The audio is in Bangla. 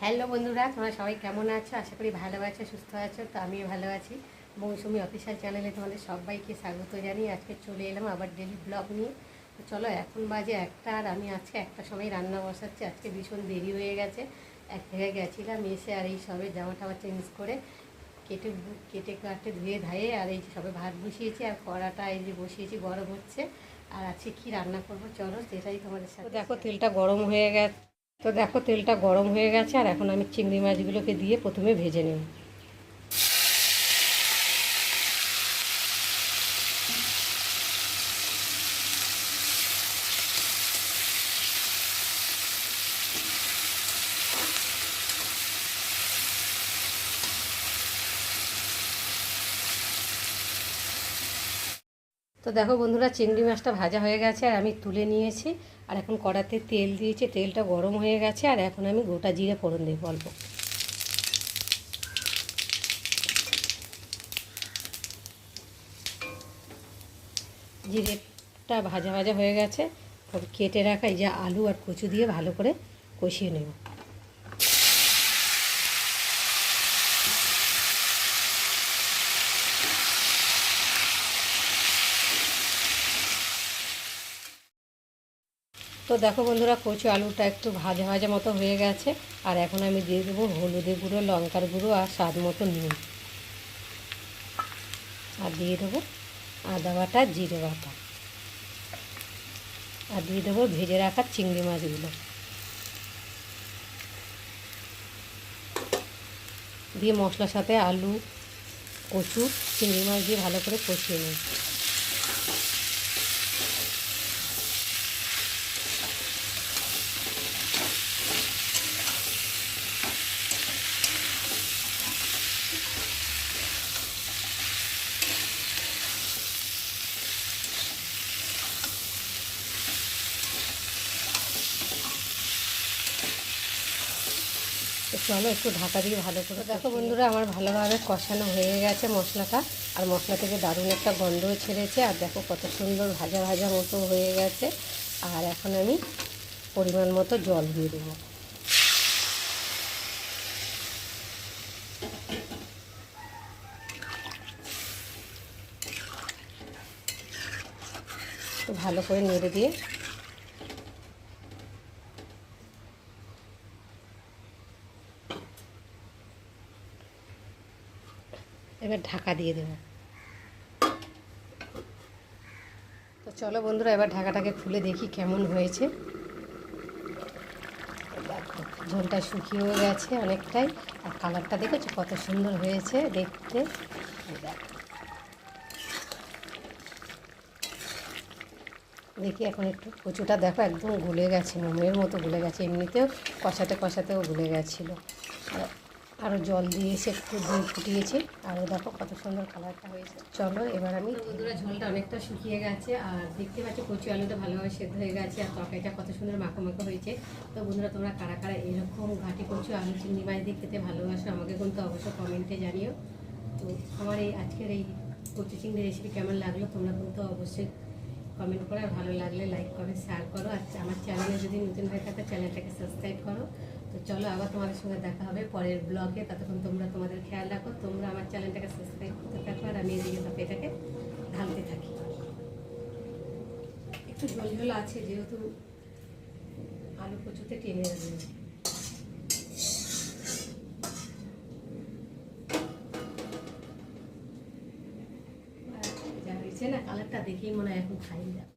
হ্যালো বন্ধুরা তোমরা সবাই কেমন আছো? আশা করি ভালো আছো সুস্থ আছো। তো আমিও ভালো আছি। মৌসুমি অফিসিয়াল চ্যানেলে তোমাদের সবাইকে স্বাগত জানিয়ে আজকে চলে এলাম আবার ডেলি ব্লগ নিয়ে। তো চলো এখন বাজে একটা আর আমি আজকে একটা সময় রান্না বসাচ্ছি। আজকে ভীষণ দেরি হয়ে গেছে। এক জায়গায় গেছিলাম এসে আর এই সবে জামা টামা চেঞ্জ করে কেটে কেটে কাটে ধুয়ে ধায়ে আর এই সবে ভাত বসিয়েছি আর কড়াটা এই যে বসিয়েছি গরম হচ্ছে। আর আজকে কি রান্না করব? চলো সেটাই তোমাদের সাথে দেখো তেলটা গরম হয়ে গেছে। তো দেখো তেলটা গরম হয়ে গেছে, আর এখন আমি চিংড়ি মাছগুলোকে দিয়ে প্রথমে ভেজে নেব। তো দেখো বন্ধুরা, চিংড়ি মাছটা ভাজা হয়ে গেছে, আর আমি তুলে নিয়েছি। আর এখন কড়াতে তেল দিয়েছি, তেলটা গরম হয়ে গেছে, আর এখন আমি গোটা জিরে ফোড়ন দেবো অল্প। জিরেটা ভাজা ভাজা হয়ে গেছে কেটে রাখা এই যে আলু আর কচু দিয়ে ভালো করে কষিয়ে নেব। তো দেখো বন্ধুরা, কচু আলুটা একটু ভাজা ভাজা মতো হয়ে গেছে। আর এখন আমি দিয়ে দেবো হলুদের গুঁড়ো, লঙ্কার গুঁড়ো আর স্বাদ মতো নুন। আর দিয়ে দেবো আদা বাটা, জিরে বাটা। আর দিয়ে দেবো ভেজে রাখা চিংড়ি মাছগুলো। দিয়ে মশলার সাথে আলু, কচু, চিংড়ি মাছ দিয়ে ভালো করে কষিয়ে নিই। তো চলো একটু ঢাকা দিয়ে ভালো করে দেখো বন্ধুরা আমার ভালোভাবে কষানো হয়ে গেছে মশলাটা। আর মশলা থেকে দারুণ একটা গন্ধও ছেড়েছে। আর দেখো কত সুন্দর ভাজা ভাজা মতো হয়ে গেছে। আর এখন আমি পরিমাণ মতো জল দিয়ে দেবো। তো ভালো করে নেড়ে দিয়ে এবার ঢাকা দিয়ে দেবো। তো চলো বন্ধুরা, এবার ঢাকাটাকে খুলে দেখি কেমন হয়েছে। দেখো ঝোলটা শুকিয়েও গেছে অনেকটাই, আর কালারটা দেখেছ কত সুন্দর হয়েছে দেখতে? দেখো এখন একটু কচুটা দেখো, একদম গলে গেছে, মোমের মতো গলে গেছে, এমনিতেও কষাতে কষাতেও গলে গেছিল। আরও জল দিয়েছি একটু দই ফুটিয়েছি। আরও দেখো কত সুন্দর কালারটা হয়েছে। চলো এবার আমি বন্ধুরা, ঝোলটা অনেকটা শুকিয়ে গেছে, আর দেখতে পাচ্ছি কচু আলুটা ভালোভাবে সেদ্ধ হয়ে গেছে, আর তরকারিটা কত সুন্দর মাখো মাখো হয়েছে। তো বন্ধুরা, তোমরা কারা কারা এরকম ঘাটি কচু আলু চিংড়ি মাছ দিয়ে খেতে ভালোবাসো, আমাকে কিন্তু অবশ্যই কমেন্টে জানিও। তো আমার এই আজকের এই কচু চিংড়ি রেসিপি কেমন লাগল, তোমরা কিন্তু অবশ্যই কমেন্ট করো, আর ভালো লাগলে লাইক করো শেয়ার করো, আর আমার চ্যানেলে যদি নতুন হয়ে থাকে চ্যানেলটাকে সাবস্ক্রাইব করো। তো চলো, আবার তোমাদের সঙ্গে দেখা হবে পরের ব্লগে ততক্ষণ তোমরা তোমাদের খেয়াল রাখো, তোমরা আমার চ্যানেলটাকে সাবস্ক্রাইব করতে থাকো, আর আমি এদিকে তরকারিটাকে ঢালতে থাকি। একটু ঝোল আছে, যেহেতু আলু কচুতে টেনে হয়েছে না কালারটা দেখেই মনে হয় এখন খাই যাবে